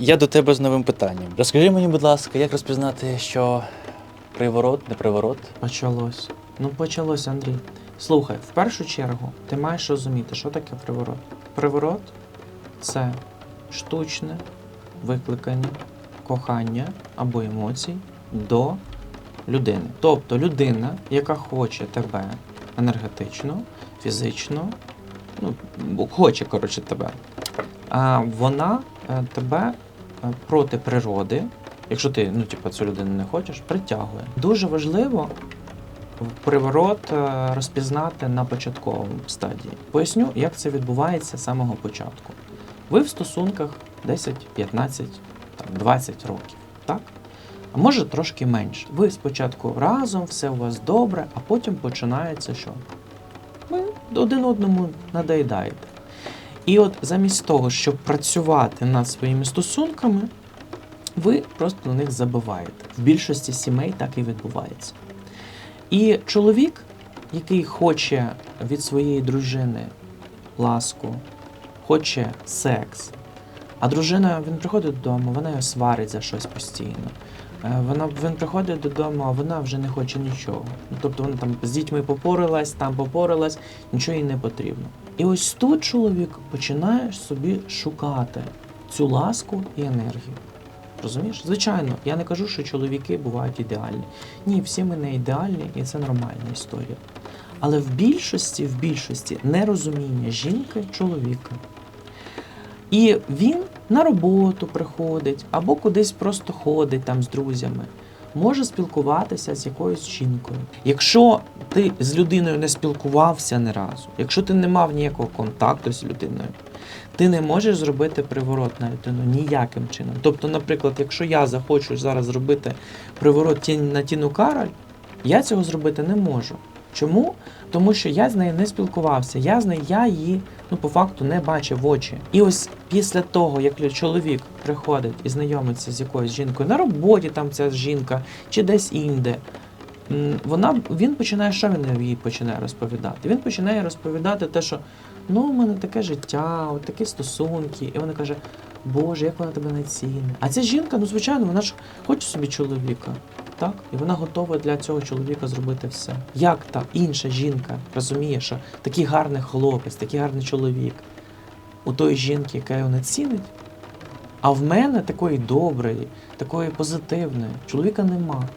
Я до тебе з новим питанням. Розкажи мені, будь ласка, як розпізнати, що приворот, не приворот? Почалось. Ну, почалось, Андрій. Слухай, в першу чергу, ти маєш розуміти, що таке приворот. Приворот це штучне викликання кохання або емоцій до людини. Тобто людина, яка хоче тебе енергетично, фізично, ну, хоче, коротше, тебе, а вона е, тебе проти природи, якщо ти ну, типу, цю людину не хочеш, притягує. Дуже важливо приворот е, розпізнати на початковому стадії. Поясню, як це відбувається з самого початку. Ви в стосунках 10, 15, там, 20 років, так? А може трошки менше. Ви спочатку разом, все у вас добре, а потім починається що? Ви один одному надоїдаєте. І от замість того, щоб працювати над своїми стосунками, ви просто на них забиваєте. В більшості сімей так і відбувається. І чоловік, який хоче від своєї дружини ласку, хоче секс, а дружина, він приходить додому, вона його сварить за щось постійно. Е, Вона, він приходить додому, а вона вже не хоче нічого. Ну, тобто вона там з дітьми попорилась, там попорилась, нічого їй не потрібно. І ось тут чоловік починає собі шукати цю ласку і енергію. Розумієш? Звичайно, я не кажу, що чоловіки бувають ідеальні. Ні, всі ми не ідеальні, і це нормальна історія. Але в більшості, в більшості нерозуміння жінки чоловіка. І він на роботу приходить або кудись просто ходить там з друзями, може спілкуватися з якоюсь жінкою. Якщо ти з людиною не спілкувався ні разу, якщо ти не мав ніякого контакту з людиною, ти не можеш зробити приворот на людину ніяким чином. Тобто, наприклад, якщо я захочу зараз зробити приворот на Тіну Кароль, я цього зробити не можу. Чому? Тому що я з нею не спілкувався, я з нею, я її ну по факту не бачив в очі. І ось після того, як чоловік приходить і знайомиться з якоюсь жінкою на роботі, там ця жінка, чи десь інде. Вона він починає, що він їй починає розповідати? Він починає розповідати те, що ну, у мене таке життя, от такі стосунки. І вона каже: Боже, як вона тебе не цінить. А ця жінка, ну звичайно, вона ж хоче собі чоловіка. Так, і вона готова для цього чоловіка зробити все. Як та інша жінка розуміє, що такий гарний хлопець, такий гарний чоловік у тої жінки, яка його не цінить, а в мене такої доброї, такої позитивної чоловіка нема.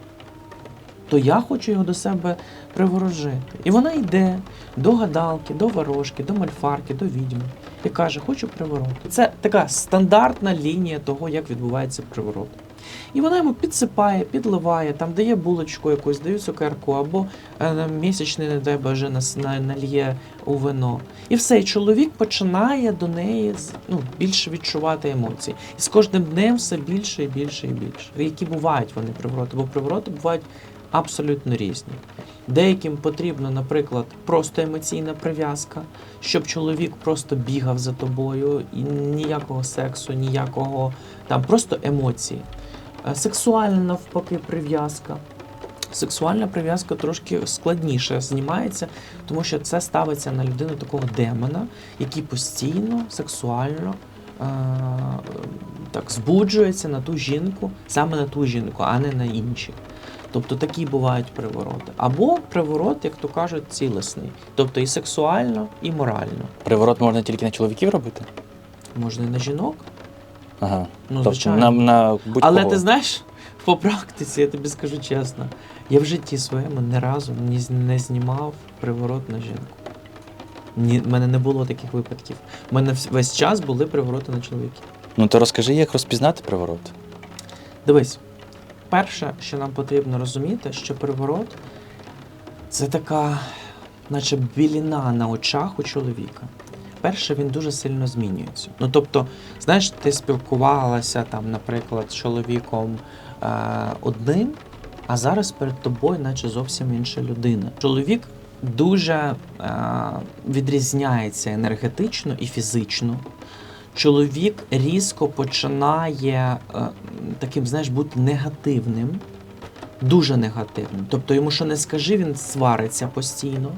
То я хочу його до себе приворожити. І вона йде до гадалки, до ворожки, до мальфарки, до відьми і каже, хочу приворот. Це така стандартна лінія того, як відбувається приворот. І вона йому підсипає, підливає, там дає булочку якусь, дає цукерку, або е, місячний, не дай Боже, нальє у вино. І все, і чоловік починає до неї ну, більше відчувати емоції. І з кожним днем все більше і більше і більше. Які бувають вони привороти, бо привороти бувають абсолютно різні. Деяким потрібно, наприклад, просто емоційна прив'язка, щоб чоловік просто бігав за тобою, і ніякого сексу, ніякого там просто емоції. Е, Сексуальна навпаки прив'язка. Сексуальна прив'язка трошки складніше знімається, тому що це ставиться на людину такого демона, який постійно сексуально е- так збуджується на ту жінку, саме на ту жінку, а не на інші. Тобто такі бувають привороти. Або приворот, як то кажуть, цілісний. Тобто і сексуально, і морально. Приворот можна тільки на чоловіків робити? Можна і на жінок, Ага. ну тобто звичайно. на, на будь-кого. Але ти знаєш, по практиці, я тобі скажу чесно, я в житті своєму ні разу ні, з- не знімав приворот на жінку. Ні, в мене не було таких випадків. У мене вс- весь час були привороти на чоловіків. Ну то розкажи, як розпізнати приворот. Дивись, перше, що нам потрібно розуміти, що приворот це така, наче біліна на очах у чоловіка. Перше, він дуже сильно змінюється. Ну тобто, знаєш, ти спілкувалася там, наприклад, з чоловіком е, одним, а зараз перед тобою, наче зовсім інша людина. Чоловік дуже е, відрізняється енергетично і фізично. Чоловік різко починає е, таким, знаєш, бути негативним, дуже негативним. Тобто йому що не скажи, він свариться постійно.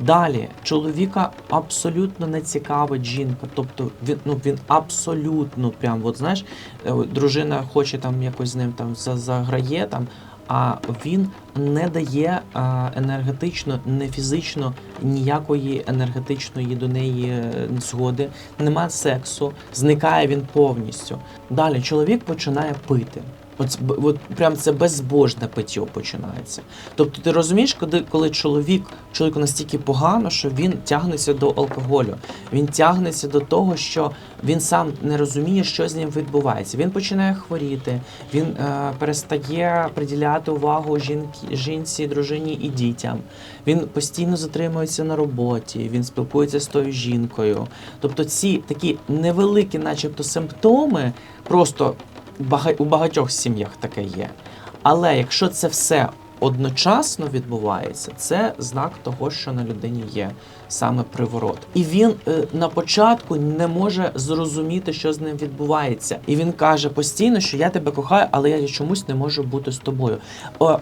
Далі чоловіка абсолютно не цікавить жінка. Тобто він ну він абсолютно прям, от знаєш, е, дружина хоче там якось з ним там заграє там. А він не дає енергетично, не фізично ніякої енергетичної до неї е, згоди, нема сексу, зникає він повністю. Далі чоловік починає пити. От, от прям це безбожне питьо починається. Тобто, ти розумієш, коли, коли чоловік чоловіку настільки погано, що він тягнеться до алкоголю, він тягнеться до того, що він сам не розуміє, що з ним відбувається. Він починає хворіти, він е, перестає приділяти увагу жінки, жінці, дружині і дітям. Він постійно затримується на роботі, він спілкується з тою жінкою. Тобто, ці такі невеликі, начебто, симптоми, просто у багатьох сім'ях таке є. Але якщо це все одночасно відбувається, це знак того, що на людині є саме приворот. І він е, на початку не може зрозуміти, що з ним відбувається. І він каже постійно, що я тебе кохаю, але я чомусь не можу бути з тобою.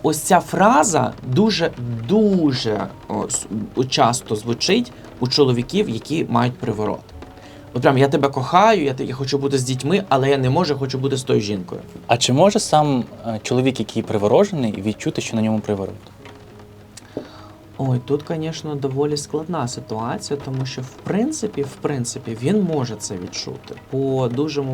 Ось ця фраза дуже дуже часто звучить у чоловіків, які мають приворот. От прям я тебе кохаю, я, я хочу бути з дітьми, але я не можу, хочу бути з тою жінкою. А чи може сам е, чоловік, який приворожений, відчути, що на ньому приворот? Ой, тут, звісно, доволі складна ситуація, тому що в принципі, в принципі, він може це відчути по дуже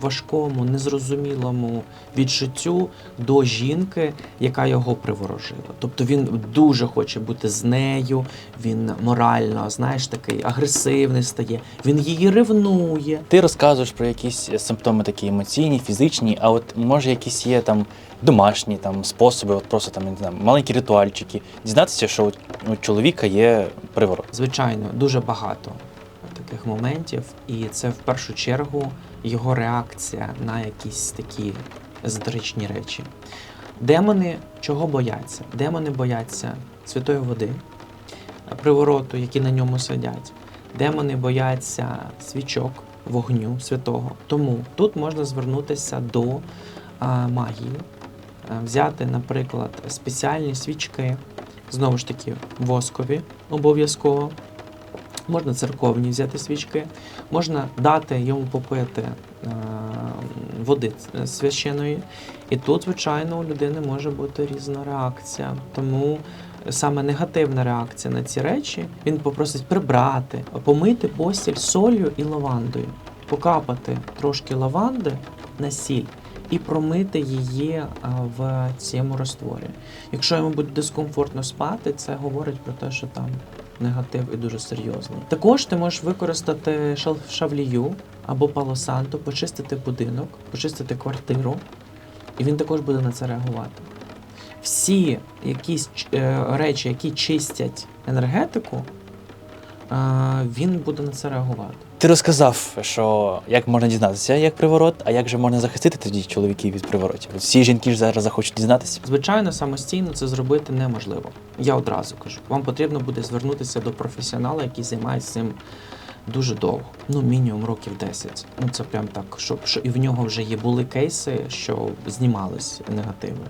важкому, незрозумілому відчуттю до жінки, яка його приворожила. Тобто він дуже хоче бути з нею, він морально, знаєш, такий агресивний стає, він її ревнує. Ти розказуєш про якісь симптоми такі емоційні, фізичні, а от може якісь є там домашні там способи, от просто там не знаю, маленькі ритуальчики, дізнатися, що у чоловіка є приворот. Звичайно, дуже багато таких моментів, і це в першу чергу його реакція на якісь такі езотеричні речі. Демони чого бояться? Демони бояться святої води, привороту, які на ньому сидять. Демони бояться свічок, вогню святого. Тому тут можна звернутися до а, магії, взяти, наприклад, спеціальні свічки, знову ж таки, воскові обов'язково. Можна церковні взяти свічки, можна дати йому попити е, води священої. І тут, звичайно, у людини може бути різна реакція. Тому саме негативна реакція на ці речі він попросить прибрати, помити постіль солью і лавандою, покапати трошки лаванди на сіль і промити її в цьому ростворі. Якщо йому буде дискомфортно спати, це говорить про те, що там негатив і дуже серйозний. Також ти можеш використати шавлію або палосанту, почистити будинок, почистити квартиру, і він також буде на це реагувати. Всі якісь е, речі, які чистять енергетику, е, він буде на це реагувати. Ти розказав, що як можна дізнатися, як приворот, а як же можна захистити тоді чоловіків від приворотів? Всі жінки ж зараз захочуть дізнатися. Звичайно, самостійно це зробити неможливо. Я одразу кажу. Вам потрібно буде звернутися до професіонала, який займається цим дуже довго. Ну, мінімум років 10. Ну це прям так, щоб що і в нього вже є були кейси, що знімались негативи.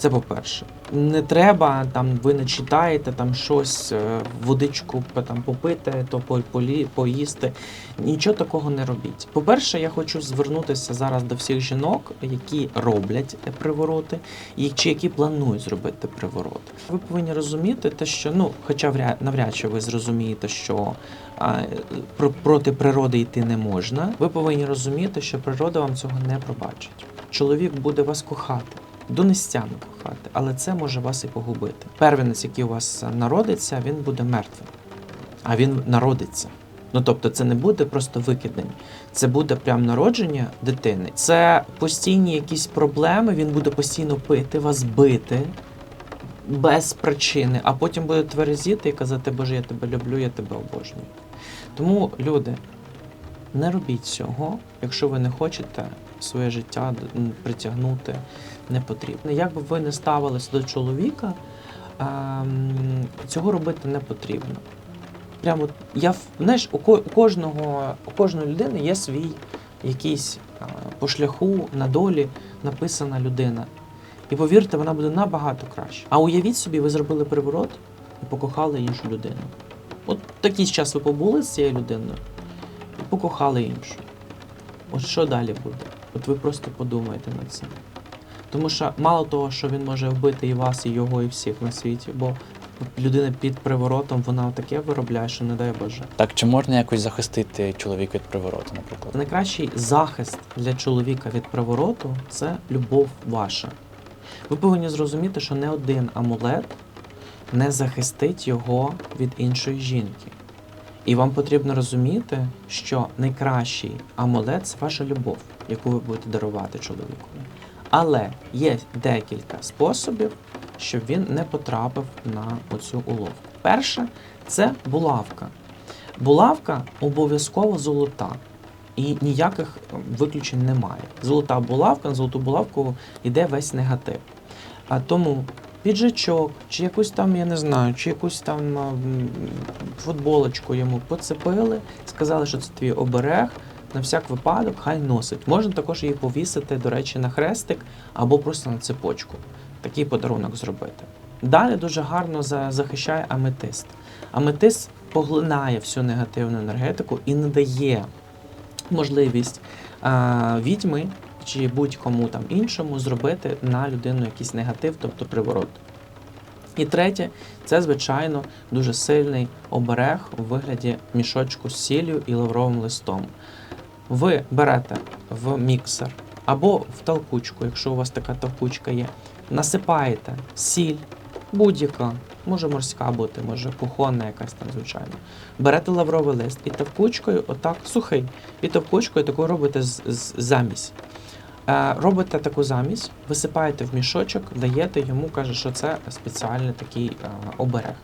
Це по-перше. Не треба там, ви не читаєте там щось, е, водичку там попити, то по- полі, поїсти. Нічого такого не робіть. По-перше, я хочу звернутися зараз до всіх жінок, які роблять привороти, і чи які планують зробити приворот. Ви повинні розуміти те, що ну, хоча вряд, навряд чи ви зрозумієте, що проти природи йти не можна. Ви повинні розуміти, що природа вам цього не пробачить. Чоловік буде вас кохати. Донестями кохати, але це може вас і погубити. Первенець, який у вас народиться, він буде мертвим, а він народиться. Ну тобто, це не буде просто викидання, це буде прям народження дитини. Це постійні якісь проблеми. Він буде постійно пити, вас бити без причини, а потім буде тверезіти і казати, Боже, я тебе люблю, я тебе обожнюю. Тому, люди, не робіть цього, якщо ви не хочете своє життя притягнути не потрібно. Як би ви не ставились до чоловіка, ем, цього робити не потрібно. Прямо я знаєш, у, кожного у кожної людини є свій якийсь по шляху на долі написана людина. І повірте, вона буде набагато краще. А уявіть собі, ви зробили приворот і покохали іншу людину. От такий час ви побули з цією людиною і покохали іншу. От що далі буде? От ви просто подумайте над цим. Тому що мало того, що він може вбити і вас, і його, і всіх на світі, бо людина під приворотом, вона таке виробляє, що не дай Боже. Так, чи можна якось захистити чоловіка від привороту, наприклад? Найкращий захист для чоловіка від привороту це любов ваша. Ви повинні зрозуміти, що не один амулет не захистить його від іншої жінки. І вам потрібно розуміти, що найкращий амулет це ваша любов, яку ви будете дарувати чоловікові. Але є декілька способів, щоб він не потрапив на оцю уловку. Перше це булавка. Булавка обов'язково золота. І ніяких ем, виключень немає. Золота булавка, на золоту булавку йде весь негатив. А тому піджачок, чи якусь там, я не знаю, чи якусь там футболочку йому поцепили, сказали, що це твій оберег. На всяк випадок, хай носить. Можна також її повісити, до речі, на хрестик або просто на цепочку. Такий подарунок зробити. Далі дуже гарно захищає аметист. Аметист поглинає всю негативну енергетику і не дає можливість а, відьми чи будь-кому там іншому зробити на людину якийсь негатив, тобто приворот. І третє, це, звичайно, дуже сильний оберег у вигляді мішочку з сіллю і лавровим листом. Ви берете в міксер або в толкучку, якщо у вас така толкучка є, насипаєте сіль, будь-яка, може морська бути, може кухонна якась там, звичайно. Берете лавровий лист і товкучкою, отак, сухий, і товкучкою таку робите з, з, замість. Е, робите таку замість, висипаєте в мішочок, даєте йому, каже, що це спеціальний такий е, оберег.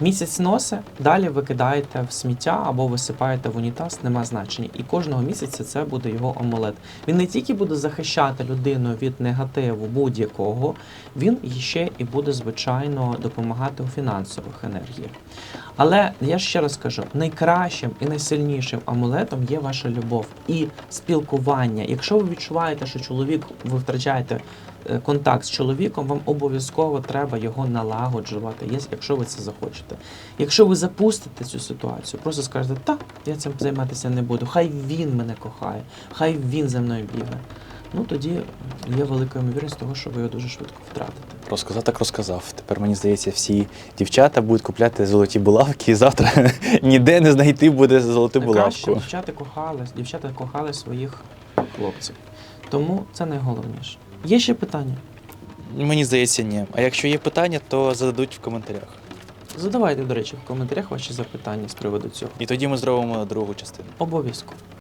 Місяць носи, далі викидаєте в сміття або висипаєте в унітаз, нема значення. І кожного місяця це буде його амулет. Він не тільки буде захищати людину від негативу будь-якого, він ще і буде, звичайно, допомагати у фінансових енергіях. Але я ще раз кажу: найкращим і найсильнішим амулетом є ваша любов і спілкування. Якщо ви відчуваєте, що чоловік ви втрачаєте контакт з чоловіком, вам обов'язково треба його налагоджувати, якщо ви це захочете. Якщо ви запустите цю ситуацію, просто скажете, так, я цим займатися не буду, хай він мене кохає, хай він за мною бігає. Ну тоді є велика ймовірність того, що ви його дуже швидко втратите. Розказав, так розказав. Тепер мені здається, всі дівчата будуть купляти золоті булавки, і завтра ніде не знайти буде золоту булавку. дівчата кохали, дівчата кохали своїх хлопців. Тому це найголовніше. Є ще питання? Мені здається, ні. А якщо є питання, то зададуть в коментарях. Задавайте, до речі, в коментарях ваші запитання з приводу цього. І тоді ми зробимо другу частину. Обов'язково.